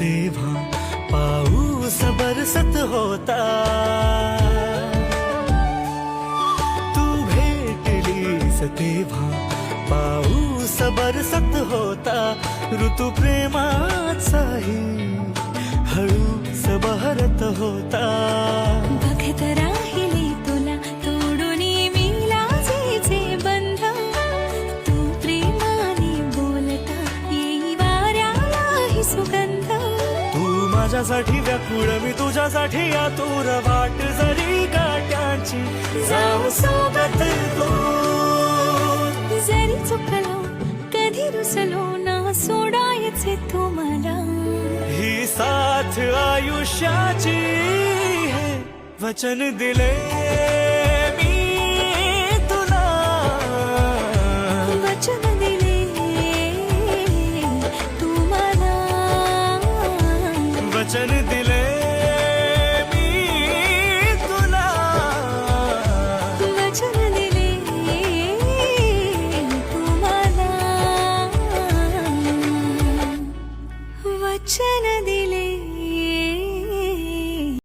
तेव्हा पाऊस बरसत होता. तू भेटलीस तेव्हा पाऊस बरसत होता. ऋतू प्रेमाचाही हळूच बहरत होता. माझ्यासाठी व्याकुळ मी तुझ्यासाठी आतुर वाट जरी काट्यांची. जाऊ सोबत तू. जरी चुकलो कधी रुसलो ना सोडायचे तुम्हाला ही साथ आयुष्याची हे वचन दिले मी तुला. वचन वचन दिले